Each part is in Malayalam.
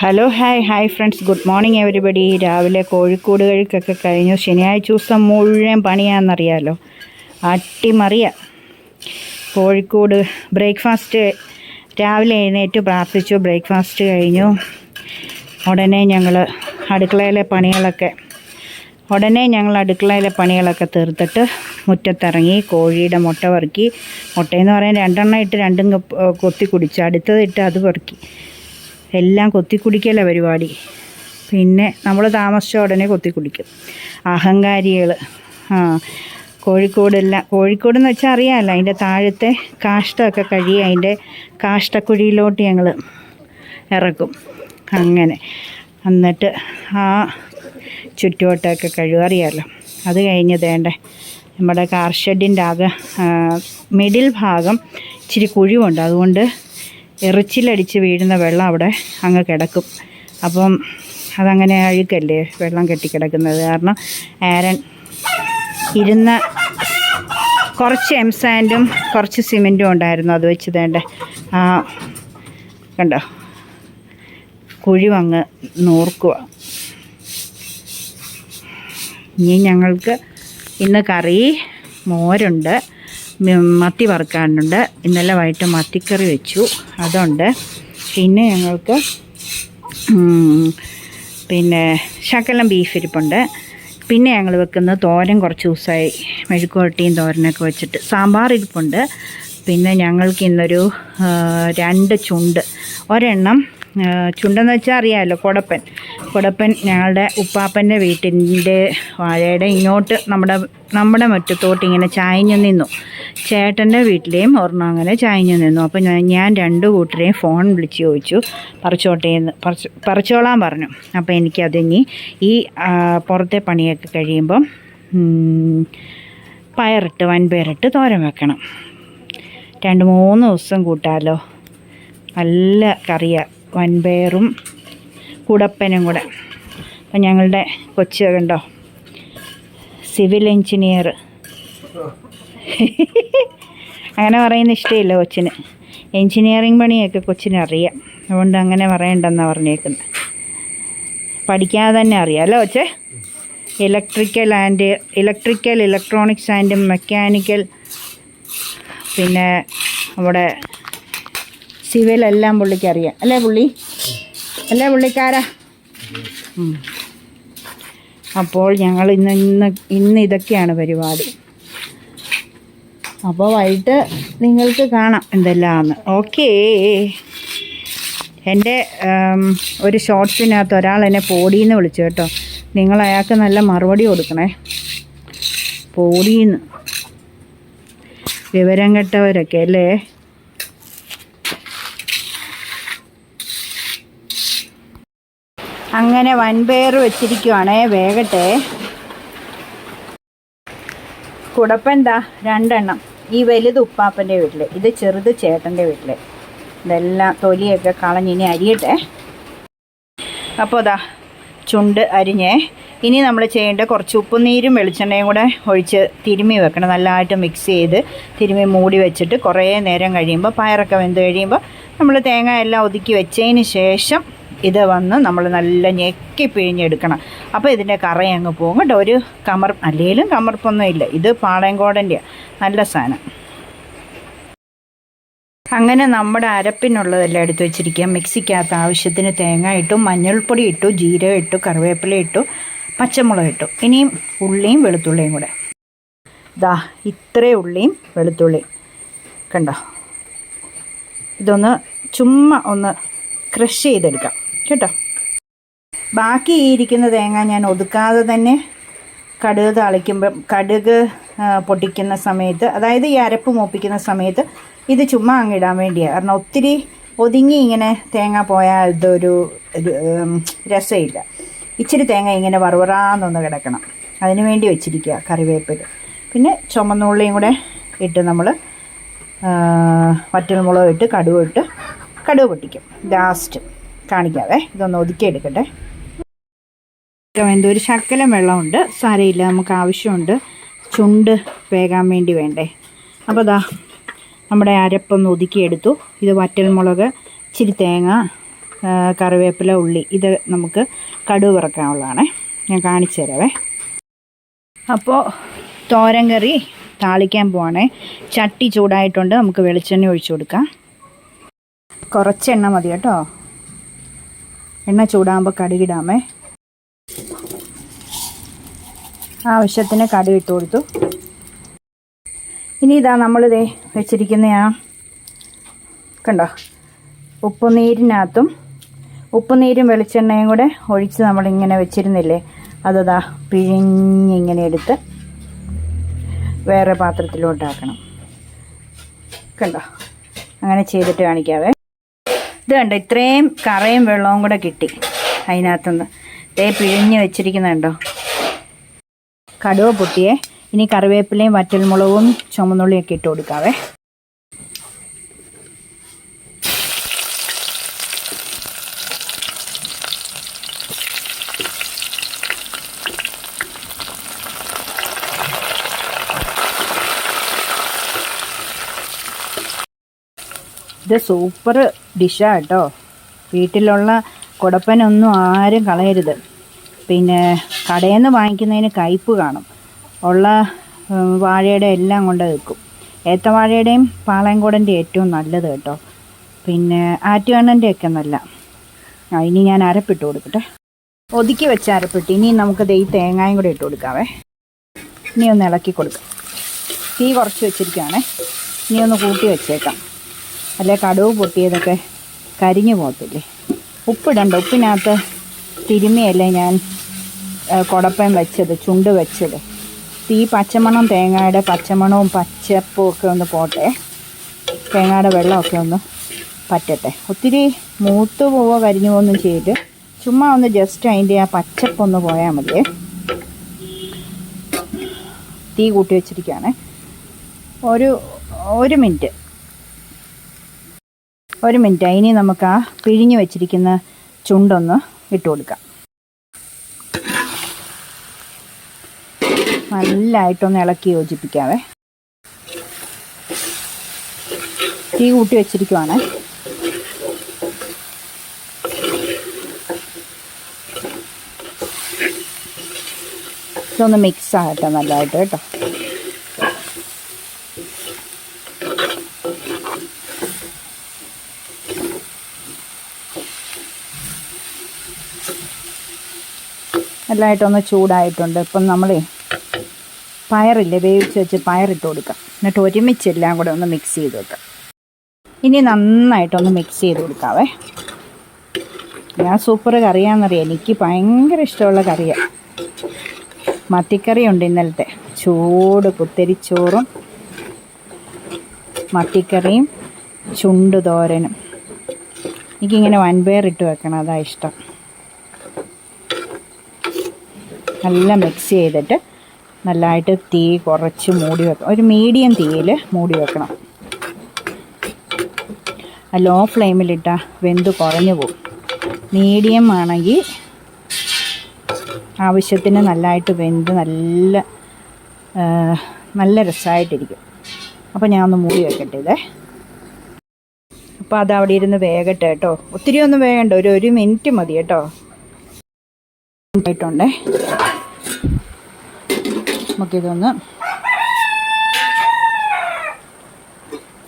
Hello hi hi friends good morning everybody രാവിലെ കോഴിക്കോട് കഴിക്കൊക്കെ കഴിഞ്ഞു. ശനിയാഴ്ച ദിവസം മുഴുവൻ പണിയാണെന്നറിയാലോ. അട്ടിമറിയ കോഴിക്കോട്. ബ്രേക്ക്ഫാസ്റ്റ് രാവിലെ എഴുന്നേറ്റ് പ്രാർത്ഥിച്ചു. ബ്രേക്ക്ഫാസ്റ്റ് കഴിഞ്ഞു. ഉടനെ ഞങ്ങൾ അടുക്കളയിലെ പണികളൊക്കെ ഉടനെ ഞങ്ങൾ അടുക്കളയിലെ പണികളൊക്കെ തീർത്തിട്ട് മുറ്റത്തിറങ്ങി കോഴിയുടെ മുട്ട പെറുക്കി. മുട്ടയെന്ന് പറയാൻ രണ്ടെണ്ണം ഇട്ട് രണ്ടും കൊത്തി കുടിച്ചു. അടുത്തതിട്ട് അത് പെറുക്കി. എല്ലാം കൊത്തി കുടിക്കല പരിപാടി. പിന്നെ നമ്മൾ താമസിച്ച ഉടനെ കൊത്തി കുടിക്കും അഹങ്കാരികൾ ആ കോഴിക്കോടെല്ലാം കോഴിക്കോട് എന്ന് വെച്ചാൽ അറിയാമല്ലോ അതിന്റെ താഴത്തെ കാഷ്ടമൊക്കെ കഴുകി അതിന്റെ കാഷ്ടക്കുഴിയിലോട്ട് ഞങ്ങൾ ഇറക്കും. അങ്ങനെ. എന്നിട്ട് ആ ചുറ്റുവട്ടമൊക്കെ കഴുകുക അറിയാമല്ലോ അത് കഴിഞ്ഞ് തേണ്ടേ നമ്മുടെ കാർ ഷെഡിന്റെ ആകെ മിഡിൽ ഭാഗം ഇച്ചിരി കുഴിവുണ്ട്. അതുകൊണ്ട് എറിച്ചിലടിച്ച് വീഴുന്ന വെള്ളം അവിടെ അങ്ങ് കിടക്കും. അപ്പം അതങ്ങനെ അഴുക്കല്ലേ വെള്ളം കെട്ടിക്കിടക്കുന്നത്. കാരണം ആരൻ ഇരുന്ന കുറച്ച് എം സാൻഡും കുറച്ച് സിമെന്റും ഉണ്ടായിരുന്നു. അത് വെച്ച് തേണ്ട ആ കണ്ടോ? കുഴിവങ്ങ് നൂർക്കുക ഇനി ഞങ്ങൾക്ക് ഇന്ന് കറി മോരുണ്ട്. മത്തി വറുക്കാനുണ്ട്. ഇന്നലെ വൈകിട്ട് മത്തിക്കറി വെച്ചു. അതുണ്ട്. പിന്നെ ഞങ്ങൾക്ക് പിന്നെ ശകലം ബീഫ് ഇരിപ്പുണ്ട്. പിന്നെ ഞങ്ങൾ വെക്കുന്ന തോരൻ കുറച്ച് ദിവസമായി. മെഴുക്കുവരട്ടിയും തോരനൊക്കെ വെച്ചിട്ട്. സാമ്പാർ ഇരിപ്പുണ്ട്. പിന്നെ ഞങ്ങൾക്ക് ഇന്നൊരു രണ്ട് ചുണ്ട്. ഒരെണ്ണം ചുണ്ടെന്ന് വെച്ചാൽ അറിയാമല്ലോ കൊടപ്പൻ. കൊടപ്പൻ ഞങ്ങളുടെ ഉപ്പാപ്പന്റെ വീട്ടിന്റെ വാഴയുടെ ഇങ്ങോട്ട് നമ്മുടെ നമ്മുടെ മുറ്റത്തോട്ട് ഇങ്ങനെ ചായഞ്ഞു നിന്നു. ചേട്ടന്റെ വീട്ടിലെയും ഒരെണ്ണം അങ്ങനെ ചായഞ്ഞു നിന്നു. അപ്പോൾ ഞാൻ രണ്ട് കൂട്ടരെയും ഫോൺ വിളിച്ച് ചോദിച്ചു. പറിച്ചോട്ടെ എന്ന് പറിച്ച് പറിച്ചോളാൻ പറഞ്ഞു. അപ്പോൾ എനിക്കതിനി ഈ പുറത്തെ പണിയൊക്കെ കഴിയുമ്പം പയറിട്ട് വൻപയറിട്ട് തോരൻ വെക്കണം. രണ്ട് മൂന്ന് ദിവസം കൂട്ടാലോ. നല്ല കറിയാണ് വൻപയറും കുടപ്പനും കൂടെ. അപ്പം ഞങ്ങളുടെ കൊച്ചു കണ്ടോ? Civil engineer. അങ്ങനെ പറയുന്ന ഇഷ്ടമില്ല കൊച്ചിന്. എഞ്ചിനീയറിംഗ് പണിയൊക്കെ കൊച്ചിന് അറിയാം. അതുകൊണ്ട് അങ്ങനെ പറയണ്ടെന്നാണ് പറഞ്ഞേക്കുന്നത് പഠിക്കാതെ തന്നെ അറിയാം. അല്ലേ കൊച്ചേ? Electrical and electrical electronics and mechanical. പിന്നെ നമ്മുടെ സിവിൽ എല്ലാം പുള്ളിക്ക് അറിയാം. അല്ലേ പുള്ളി? അല്ലേ പുള്ളിക്കാരാ? അപ്പോൾ ഞങ്ങൾ ഇന്ന് ഇന്ന് ഇന്ന് ഇതൊക്കെയാണ് പരിപാടി. അപ്പോൾ വൈകിട്ട് നിങ്ങൾക്ക് കാണാം എന്തെല്ലാമെന്ന് ഓക്കേ. എന്റെ ഒരു ഷോർട്സിനകത്ത് ഒരാൾ എന്നെ പോടിയെന്ന് വിളിച്ചു കേട്ടോ. നിങ്ങൾ അയാൾക്ക് നല്ല മറുപടി കൊടുക്കണേ. പോടിയെന്ന് വിവരം കെട്ടവരൊക്കെ അല്ലേ? അങ്ങനെ വൻപയർ വെച്ചിരിക്കുവാണേ. വേഗട്ടെ. കുടപ്പെന്താ? രണ്ടെണ്ണം. ഈ വലുത് ഉപ്പാപ്പന്റെ വീട്ടിൽ ഇത് ചെറുത് ചേട്ടന്റെ വീട്ടിൽ ഇതെല്ലാം തൊലിയൊക്കെ കളഞ്ഞ് ഇനി അരിയട്ടെ. അപ്പോൾ അതാ ചുണ്ട് അരിഞ്ഞേ. ഇനി നമ്മൾ ചെയ്യേണ്ട കുറച്ച് ഉപ്പും നീരും വെളിച്ചെണ്ണയും കൂടെ ഒഴിച്ച് തിരുമ്മി വെക്കണം. നല്ലതായിട്ട് മിക്സ് ചെയ്ത് തിരുമ്മി മൂടി വെച്ചിട്ട് കുറേ നേരം കഴിയുമ്പോൾ പയറൊക്കെ വെന്ത് കഴിയുമ്പോൾ നമ്മൾ തേങ്ങ എല്ലാം ഒതുക്കി വെച്ചതിന് ശേഷം ഇത് വന്ന് നമ്മൾ നല്ല ഞെക്കി പിഴിഞ്ഞെടുക്കണം. അപ്പോൾ ഇതിന്റെ കറ അങ്ങ് പോകും കേട്ടോ. ഒരു കമർ അല്ലെങ്കിലും കമർപ്പൊന്നും ഇല്ല. ഇത് പാളയംകോടന്റെ നല്ല സാധനം. അങ്ങനെ നമ്മുടെ അരപ്പിനുള്ളതെല്ലാം എടുത്തു വെച്ചിരിക്കുക. മിക്സിക്കകത്ത് ആവശ്യത്തിന് തേങ്ങ ഇട്ടു മഞ്ഞൾപ്പൊടി ഇട്ടു ജീരകം ഇട്ടു കറിവേപ്പില ഇട്ടു പച്ചമുളക് ഇട്ടു. ഇനിയും ഉള്ളിയും വെളുത്തുള്ളിയും കൂടെ. ദാ ഇത്രേ ഉള്ളിയും വെളുത്തുള്ളിയും. കണ്ടോ? ഇതൊന്ന് ചുമ്മാ ഒന്ന് ക്രഷ് ചെയ്തെടുക്കാം. കേട്ടോ. ബാക്കി ഈ ഇരിക്കുന്ന തേങ്ങ ഞാൻ ഒതുക്കാതെ തന്നെ കടുക് തളിക്കുമ്പം കടുക് പൊട്ടിക്കുന്ന സമയത്ത് അതായത് ഈ അരപ്പ് മൂപ്പിക്കുന്ന സമയത്ത് ഇത് ചുമ്മാ അങ്ങിടാൻ വേണ്ടിയാണ് കാരണം ഒത്തിരി ഒതുങ്ങി ഇങ്ങനെ തേങ്ങ പോയാൽ ഇതൊരു രസമില്ല. ഇച്ചിരി തേങ്ങ ഇങ്ങനെ വറുവറാന്നൊന്ന് കിടക്കണം. അതിന് വേണ്ടി വെച്ചിരിക്കുക കറിവേപ്പില. പിന്നെ ചുമന്നുള്ളിയും കൂടെ ഇട്ട് നമ്മൾ വറ്റൽമുളക് ഇട്ട് കടുക് ഇട്ട് കടുവ് പൊട്ടിക്കും. ലാസ്റ്റ് കാണിക്കാവേ. ഇതൊന്ന് ഒതുക്കിയെടുക്കട്ടെ. എന്തോ ഒരു ശക്കലം വെള്ളമുണ്ട്. സാരയില്ല നമുക്ക് ആവശ്യമുണ്ട്. ചുണ്ട് വേകാൻ വേണ്ടി വേണ്ടേ. അപ്പോൾ ദാ നമ്മുടെ അരപ്പൊന്ന് ഒതുക്കിയെടുത്തു. ഇത് വറ്റൽ മുളക് ഇച്ചിരി തേങ്ങ കറിവേപ്പില ഉള്ളി. ഇത് നമുക്ക് കടുവ് വറക്കാനുള്ളതാണേ. ഞാൻ കാണിച്ചു തരാവേ. അപ്പോൾ തോരൻ കറി താളിക്കാൻ പോവാണേ. ചട്ടി ചൂടായിട്ടുണ്ട്. നമുക്ക് വെളിച്ചെണ്ണ ഒഴിച്ചു കൊടുക്കാം. കുറച്ചെണ്ണ മതി കേട്ടോ. എണ്ണ ചൂടാകുമ്പോൾ കടുകിടാമേ. ആവശ്യത്തിന് കടുക് ഇട്ട് കൊടുത്തു. ഇനി ഇതാ നമ്മളിതേ വെച്ചിരിക്കുന്ന ആ കണ്ടോ? ഉപ്പുനീരിനകത്തും ഉപ്പുനീരും വെളിച്ചെണ്ണയും കൂടെ ഒഴിച്ച് നമ്മളിങ്ങനെ വെച്ചിരുന്നില്ലേ? അതതാ പിഴിഞ്ഞിങ്ങനെ എടുത്ത് വേറെ പാത്രത്തിലോട്ടാക്കണം. കണ്ടോ? അങ്ങനെ ചെയ്തിട്ട് കാണിക്കാവേ. ഇത് കണ്ടോ? ഇത്രയും കറയും വെള്ളവും കൂടെ കിട്ടി അതിനകത്തുനിന്ന്. ദേ പിഴിഞ്ഞ് വെച്ചിരിക്കുന്നുണ്ടോ കടുവ പൊട്ടിയേ. ഇനി കറിവേപ്പിലയും വറ്റൽമുളകും ചുമന്നുള്ളിയൊക്കെ ഇട്ട് കൊടുക്കാവേ. ഇത് സൂപ്പർ ഡിഷാണ് കേട്ടോ വീട്ടിലുള്ള കുടപ്പനൊന്നും ആരും കളയരുത്. പിന്നെ കടയിൽ നിന്ന് വാങ്ങിക്കുന്നതിന് കയ്പ്പ് കാണും. ഉള്ള വാഴയുടെ എല്ലാം കൊണ്ട് വെക്കും ഏത്തവാഴയുടെയും പാളയംകോടന്റെ ഏറ്റവും നല്ലത് കേട്ടോ. പിന്നെ ആറ്റുകണ്ണന്റെ ഒക്കെ നല്ല. ഇനി ഞാൻ അരപ്പിട്ട് കൊടുക്കട്ടെ. ഒതുക്കി വെച്ച അരപ്പിട്ട്. ഇനി നമുക്ക് ദൈ തേങ്ങായും കൂടെ ഇട്ട് കൊടുക്കാവേ. ഇനി ഒന്ന് ഇളക്കി കൊടുക്കാം. തീ കുറച്ച് വെച്ചിരിക്കുകയാണേ ഇനി ഒന്ന് കൂട്ടി വെച്ചേക്കാം. അല്ലെ കടുവ് പൊട്ടിയതൊക്കെ കരിഞ്ഞു പോകത്തില്ലേ? ഉപ്പിടണ്ട ഉപ്പിനകത്ത് തിരുമിയല്ലേ ഞാൻ കുടപ്പം വെച്ചത് ചുണ്ട് വെച്ചത്. ഈ പച്ചമണം തേങ്ങയുടെ പച്ചമണവും പച്ചപ്പും ഒക്കെ ഒന്ന് പോട്ടെ. തേങ്ങയുടെ വെള്ളമൊക്കെ ഒന്ന് പറ്റട്ടെ. ഒത്തിരി മൂത്ത് പോവോ കരിഞ്ഞു പോകുന്നു ചെയ്ത് ചുമ്മാ ഒന്ന് ജസ്റ്റ് അതിന്റെ ആ പച്ചപ്പൊന്ന് പോയാൽ മതിയേ. തീ കൂട്ടി വെച്ചിരിക്കുകയാണ്. ഒരു ഒരു മിനിറ്റ്. ഒരു മിനിറ്റ്. ഇനി നമുക്ക് ആ പിഴിഞ്ഞ് വെച്ചിരിക്കുന്ന ചുണ്ടൊന്ന് ഇട്ട് കൊടുക്കാം. നല്ലതായിട്ടൊന്ന് ഇളക്കി യോജിപ്പിക്കാവേ. തീ കൂട്ടി വെച്ചിരിക്കുവാണ്. ഇതൊന്ന് മിക്സ് ആകട്ടെ നല്ലതായിട്ട് കേട്ടോ. നല്ലതായിട്ടൊന്ന് ചൂടായിട്ടുണ്ട്. ഇപ്പം നമ്മൾ പയറില്ലേ വേവിച്ച് വെച്ച് പയറിട്ട് കൊടുക്കാം. എന്നിട്ട് ഒരുമിച്ച് എല്ലാം കൂടെ ഒന്ന് മിക്സ് ചെയ്ത് വെക്കാം. ഇനി നന്നായിട്ടൊന്ന് മിക്സ് ചെയ്ത് കൊടുക്കാവേ. ഞാൻ സൂപ്പർ കറിയാണെന്നറിയാം. എനിക്ക് ഭയങ്കര ഇഷ്ടമുള്ള കറിയാണ് മത്തിക്കറി ഉണ്ട് ഇന്നലത്തെ. ചൂട് കുത്തരിച്ചോറും മത്തിക്കറിയും ചുണ്ട് തോരനും എനിക്കിങ്ങനെ വൻപയറിട്ട് വെക്കണം. അതാണ് ഇഷ്ടം. നല്ല മിക്സ് ചെയ്തിട്ട് നല്ലതായിട്ട് തീ കുറച്ച് മൂടി വെക്കണം ഒരു മീഡിയം തീയിൽ മൂടി വെക്കണം. ലോ ഫ്ലെയിമിലിട്ടാൽ വെന്ത് കുറഞ്ഞു പോകും. മീഡിയം ആണെങ്കിൽ ആവശ്യത്തിന് നല്ലതായിട്ട് വെന്ത് നല്ല നല്ല രസമായിട്ടിരിക്കും അപ്പോൾ ഞാൻ ഒന്ന് മൂടി വെക്കട്ടെ ഇതേ. അപ്പോൾ അത് അവിടെ ഇരുന്ന് വേഗട്ടെ കേട്ടോ. ഒത്തിരി ഒന്നും വേഗണ്ട ഒരു ഒരു മിനിറ്റ് മതി കേട്ടോ. ആയിട്ടുണ്ടേ നമുക്കിതൊന്ന്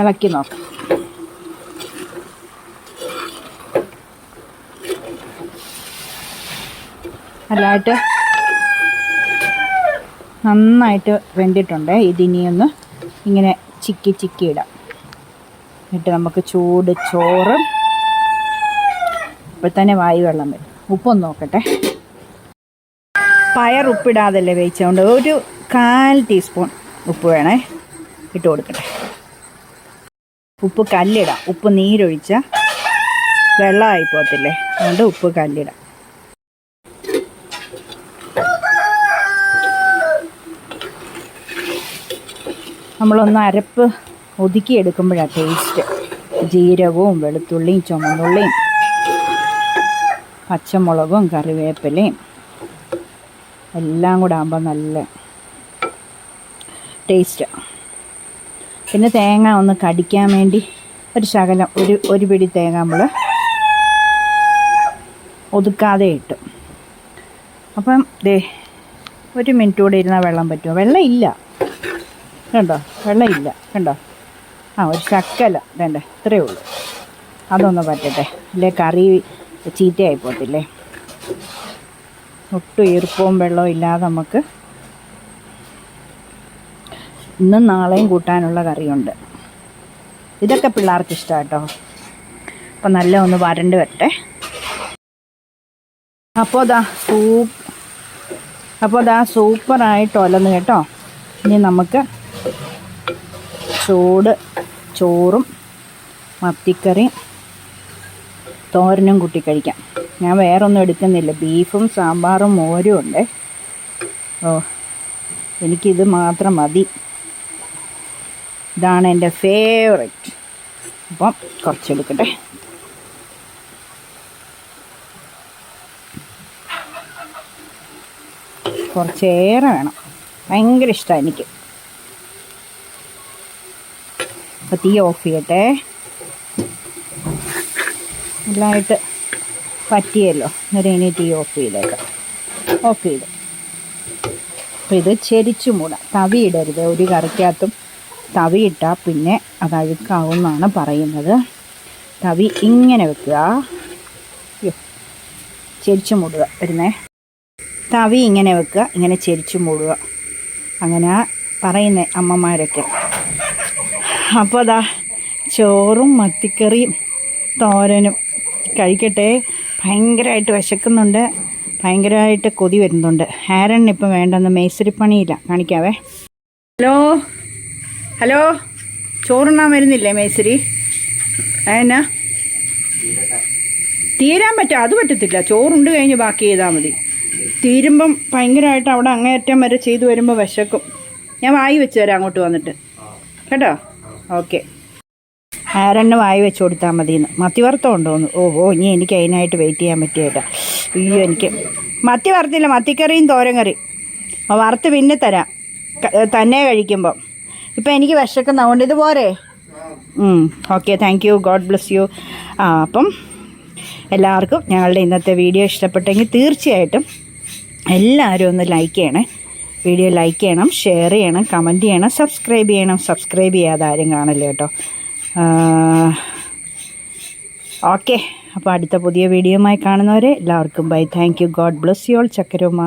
ഇളക്കി നോക്കാം. നല്ലതായിട്ട് നന്നായിട്ട് വെന്തിട്ടുണ്ട്. ഇതിനിയൊന്ന് ഇങ്ങനെ ചിക്കി ചിക്കി ഇടാം. എന്നിട്ട് നമുക്ക് ചൂട് ചോറ്. ഇപ്പോൾ തന്നെ വായു വെള്ളം വരും. ഉപ്പൊന്ന് നോക്കട്ടെ. പയർ ഉപ്പിടാതല്ലേ വേവിച്ചുകൊണ്ട് ഒരു കാൽ ടീസ്പൂൺ ഉപ്പ് വേണേ ഇട്ട് കൊടുക്കട്ടെ. ഉപ്പ് കല്ലിടാം. ഉപ്പ് നീരൊഴിച്ച വെള്ളമായി പോകത്തില്ലേ? അതുകൊണ്ട് ഉപ്പ് കല്ലിടാം. നമ്മളൊന്ന് അരപ്പ് ഒതുക്കി എടുക്കുമ്പോഴാണ് ടേസ്റ്റ് ജീരകവും വെളുത്തുള്ളിയും ചുമന്നുള്ളിയും പച്ചമുളകും കറിവേപ്പിലയും. എല്ലാം കൂടെ ആകുമ്പോൾ നല്ല ടേസ്റ്റ് പിന്നെ തേങ്ങ ഒന്ന് കടിക്കാൻ വേണ്ടി ഒരു ശകലം ഒരു ഒരു പിടി തേങ്ങ നമ്മൾ ഒതുക്കാതെ ഇട്ടു. അപ്പം ദേ ഒരു മിനിറ്റ് കൂടെ ഇരുന്നാൽ വെള്ളം പറ്റുമോ വെള്ളം ഇല്ല. കണ്ടോ? വെള്ളം ഇല്ല. കണ്ടോ? ആ ഒരു ശക്കല വേണ്ട? ഇത്രയേ ഉള്ളൂ. അതൊന്ന് പറ്റട്ടെ. ഇല്ലേ കറി ചീത്തയായി പോകത്തില്ലേ? ഒട്ടും ഈർപ്പവും വെള്ളവും ഇല്ലാതെ നമുക്ക് ഇന്നും നാളെയും കൂട്ടാനുള്ള കറിയുണ്ട്. ഇതൊക്കെ പിള്ളേർക്ക് ഇഷ്ടമാണ് കേട്ടോ അപ്പം നല്ല ഒന്ന് വരണ്ട് വരട്ടെ. അപ്പോൾ ദാ സൂപ്പ് അപ്പോൾ ദാ സൂപ്പറായിട്ട് ഒലന്ന് കേട്ടോ. ഇനി നമുക്ക് ചൂട് ചോറും മത്തിക്കറിയും തോരനും കൂട്ടി കഴിക്കാം. ഞാൻ വേറെ ഒന്നും എടുക്കുന്നില്ല. ബീഫും സാമ്പാറും മോരും ഉണ്ട്. ഓ എനിക്കിത് മാത്രം മതി. ഇതാണ് എന്റെ ഫേവറേറ്റ് അപ്പം കുറച്ചെടുക്കട്ടെ. കുറച്ചേറെ വേണം. ഭയങ്കര ഇഷ്ടമാണ് എനിക്ക്. അപ്പോൾ തീ ഓഫ് ചെയ്യട്ടെ. നല്ലതായിട്ട് പറ്റിയല്ലോ. അന്നേരം ഇനി തീ ഓഫ് ചെയ്തേക്കാം. ഓഫ് ചെയ്തു. അപ്പോൾ ഇത് ചെരിച്ചു മൂടാം. തവി ഇടരുത്. ഒരു കറിക്കകത്തും തവി ഇട്ടാൽ പിന്നെ അത് അഴുക്കാവും എന്നാണ് പറയുന്നത്. തവി ഇങ്ങനെ വെക്കുക. ചെരിച്ചു മൂടുക. വരുന്നേ. തവി ഇങ്ങനെ വെക്കുക. ഇങ്ങനെ ചെരിച്ചു മൂടുക. അങ്ങനെ പറയുന്നേ അമ്മമാരൊക്കെ. അപ്പോൾ അതാ ചോറും മത്തിക്കറിയും തോരനും കഴിക്കട്ടെ. ഭയങ്കരമായിട്ട് വിശക്കുന്നുണ്ട്. ഭയങ്കരമായിട്ട് കൊതി വരുന്നുണ്ട്. ഹാരണിപ്പം വേണ്ടെന്ന് മേസ്തിരിപ്പണിയില്ല. കാണിക്കാവേ. ഹലോ? ഹലോ? ചോറുണ്ണാൻ വരുന്നില്ലേ മേസ്തിരി? എന്നാ? തീരാൻ പറ്റും അത് പറ്റത്തില്ല. ചോറുണ്ട് കഴിഞ്ഞ് ബാക്കി ചെയ്താൽ മതി. തീരുമ്പം ഭയങ്കരമായിട്ട് അവിടെ അങ്ങേയറ്റം വരെ ചെയ്തു വരുമ്പോൾ വിശക്കും. ഞാൻ വായി വെച്ച് തരാം അങ്ങോട്ട് വന്നിട്ട്. കേട്ടോ? ഓക്കെ. ആരെണ്ണം വായി വെച്ച് കൊടുത്താൽ മതി എന്ന് മത്തി വറുത്തം ഉണ്ടോന്ന് ഓ ഓ ഇനി എനിക്ക് അതിനായിട്ട് വെയിറ്റ് ചെയ്യാൻ പറ്റിയില്ല അയ്യോ എനിക്ക് മത്തി വറുത്തില്ല. മത്തിക്കറിയും തോരൻ കറി. വറുത്ത് പിന്നെ തരാം. തന്നെ കഴിക്കുമ്പോൾ ഇപ്പം എനിക്ക് വിശക്കുന്നതുകൊണ്ട് ഇത് പോരെ. Okay thank you God bless you ആ അപ്പം എല്ലാവർക്കും ഞങ്ങളുടെ ഇന്നത്തെ വീഡിയോ ഇഷ്ടപ്പെട്ടെങ്കിൽ തീർച്ചയായിട്ടും എല്ലാവരും ഒന്ന് ലൈക്ക് ചെയ്യണേ. വീഡിയോ ലൈക്ക് ചെയ്യണം ഷെയർ ചെയ്യണം കമന്റ് ചെയ്യണം സബ്സ്ക്രൈബ് ചെയ്യണം. സബ്സ്ക്രൈബ് ചെയ്യാതെ ആരും കാണില്ല കേട്ടോ. ഓക്കെ. അപ്പോൾ അടുത്ത പുതിയ വീഡിയോയുമായി കാണുന്നവരെ എല്ലാവർക്കും bye. Thank you. God bless you all ചക്കരുമ.